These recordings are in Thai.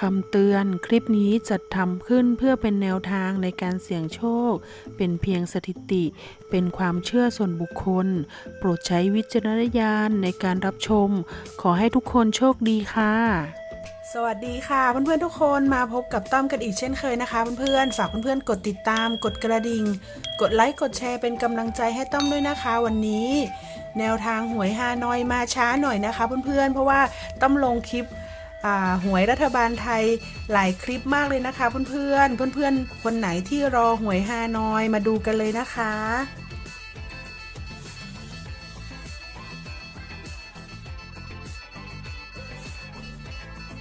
คำเตือนคลิปนี้จัดทำขึ้นเพื่อเป็นแนวทางในการเสี่ยงโชค เป็นเพียงสถิติ เป็นความเชื่อส่วนบุคคล โปรดใช้วิจารณญาณในการรับชม ขอให้ทุกคนโชคดีค่ะ สวัสดีค่ะเพื่อนๆทุกคนมาพบกับต้อมกันอีกเช่นเคยนะคะเพื่อนๆฝากเพื่อนๆกดติดตาม กดกระดิ่ง กดไลค์กดแชร์เป็นกำลังใจให้ต้อมด้วยนะคะ วันนี้ แนวทางหวยฮานอยมาช้าหน่อยนะคะ เพื่อนๆเพราะว่าต้อมลงคลิป หวยรัฐบาลไทยหลายคลิปมากเลยนะคะ เพื่อนๆ เพื่อนๆ คนไหนที่รอหวยฮานอยมาดูกันเลยนะคะ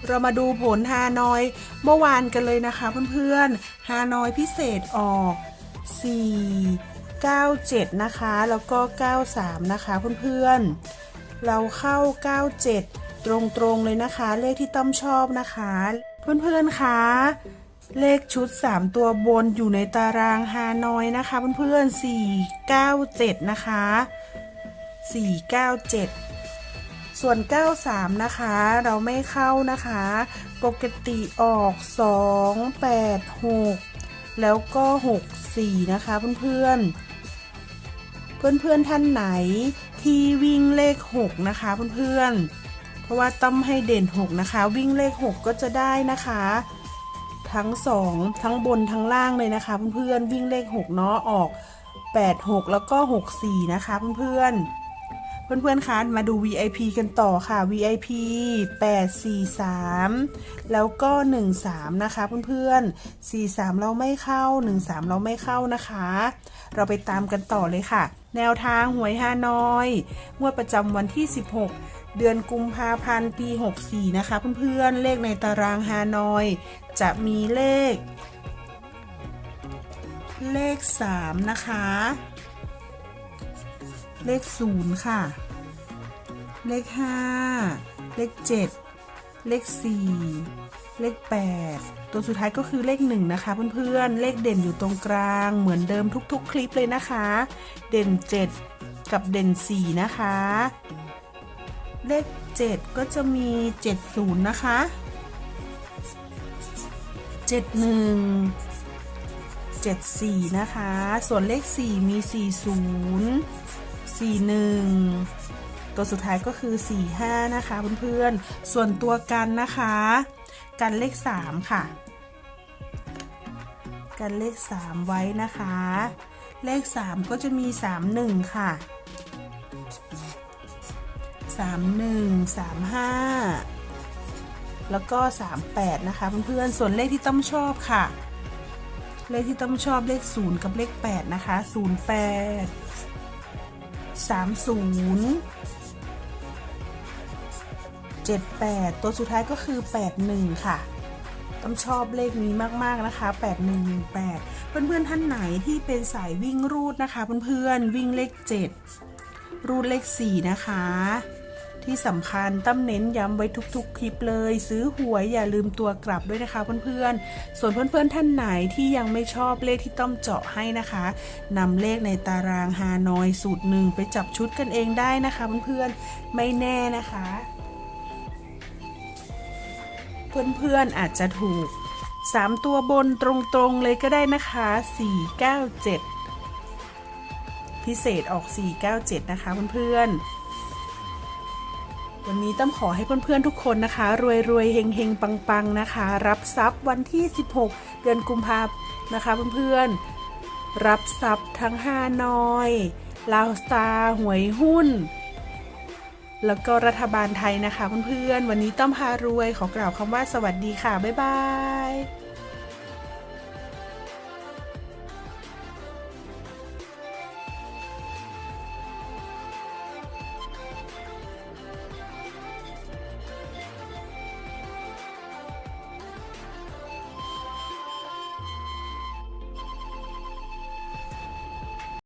เรามาดูผลฮานอยเมื่อวานกันเลยนะคะเพื่อนๆ ฮานอยพิเศษออก 4 9 7 นะคะ แล้วก็ 93 นะคะเพื่อนๆ เราเข้า 97 ตรงๆเลยนะคะ เลขที่ต้อมชอบนะคะ เพื่อนๆคะเลขชุด 3 ตัวบนอยู่ในตารางฮานอยนะคะเพื่อนๆ4 9 7 นะคะ 4 9 7 ส่วน 93 นะคะ เราไม่เข้านะคะ ปกติออก 2 8 6 แล้วก็ 6 4 นะคะเพื่อนๆเพื่อนๆท่านไหนที่วิ่งเลข 6 นะคะเพื่อนๆ เพราะว่าต้อมให้เด่น 6 นะคะ วิ่งเลข 6 ก็จะได้นะคะ ทั้ง 2 ทั้งบนทั้งล่างเลยนะคะ เพื่อนๆวิ่งเลข 6 เนาะออก 8 6 แล้วก็ 6 4 นะคะ เพื่อนๆเพื่อนๆ คะ มาดู VIP กันต่อค่ะ VIP 843 แล้วก็ 13 นะคะ เพื่อนๆ 43 เราไม่เข้า 13 เราไม่เข้านะคะ เราไปตามกันต่อเลยค่ะ แนวทางหวยฮานอย งวดประจำวันที่ 16 เดือนกุมภาพันธ์ปี 64 นะคะ เพื่อนๆ เลขในตารางฮานอย จะมีเลข เลข 3 นะคะ เลข 0 ค่ะ เลข 5 เลข 7 เลข 4 เลข 8 ตัวสุดท้ายก็คือเลข 1 นะคะ เพื่อนๆ เลขเด่นอยู่ตรงกลางเหมือนเดิมทุกๆ คลิปเลยนะคะ เด่น 7 กับเด่น 4 นะคะ เลข 7 ก็จะมี 70 นะคะ 71 74 นะคะ ส่วนเลข 4 มี 40 41 ตัวสุดท้ายก็คือ 45 นะคะเพื่อนๆ ส่วนตัวกันนะคะ กันเลข 3 ค่ะ กันเลข 3 ไว้นะคะ เลข 3 ก็จะมี 31 ค่ะ 31 35 แล้วก็ 38 นะคะเพื่อนๆส่วนเลขที่ต้อมชอบค่ะ เลขที่ต้อมชอบเลข 0 กับเลข 8 นะคะ 08 30 78 ตัวสุดท้ายก็คือ 81 ค่ะ ต้อมชอบเลขนี้มาก ๆ นะคะ 8118 เพื่อน ๆ ท่านไหนที่เป็นสายวิ่งรูดนะคะ เพื่อน ๆ วิ่งเลข 7 รูดเลข 4 นะคะ ที่สำคัญตั้มเน้นย้ำไว้ทุกๆ คลิปเลย ซื้อหวยอย่าลืมตัวกลับด้วยนะคะเพื่อนๆ ส่วนเพื่อนๆท่านไหนที่ยังไม่ชอบเลขที่ต้อมเจาะให้นะคะนำเลขในตารางฮานอยสูตรหนึ่งไปจับชุดกันเองได้นะคะเพื่อนๆไม่แน่นะคะ เพื่อนๆอาจจะถูก 3 ตัวบนตรงๆเลยก็ได้นะคะ 497 พิเศษออก 497 นะคะเพื่อนๆ วันนี้ต้องขอให้เพื่อนๆทุกคนนะคะ รวยๆเฮงๆ ปังๆนะคะ รับทรัพย์วันที่ 16 เดือนกุมภาพันธ์นะคะเพื่อนๆรับทรัพย์ทั้งฮานอยลาวสตาร์หวยหุ้น แล้วก็รัฐบาลไทยนะคะเพื่อนๆวันนี้ต้อมพารวยขอกล่าวคำว่าสวัสดีค่ะ บ๊ายบาย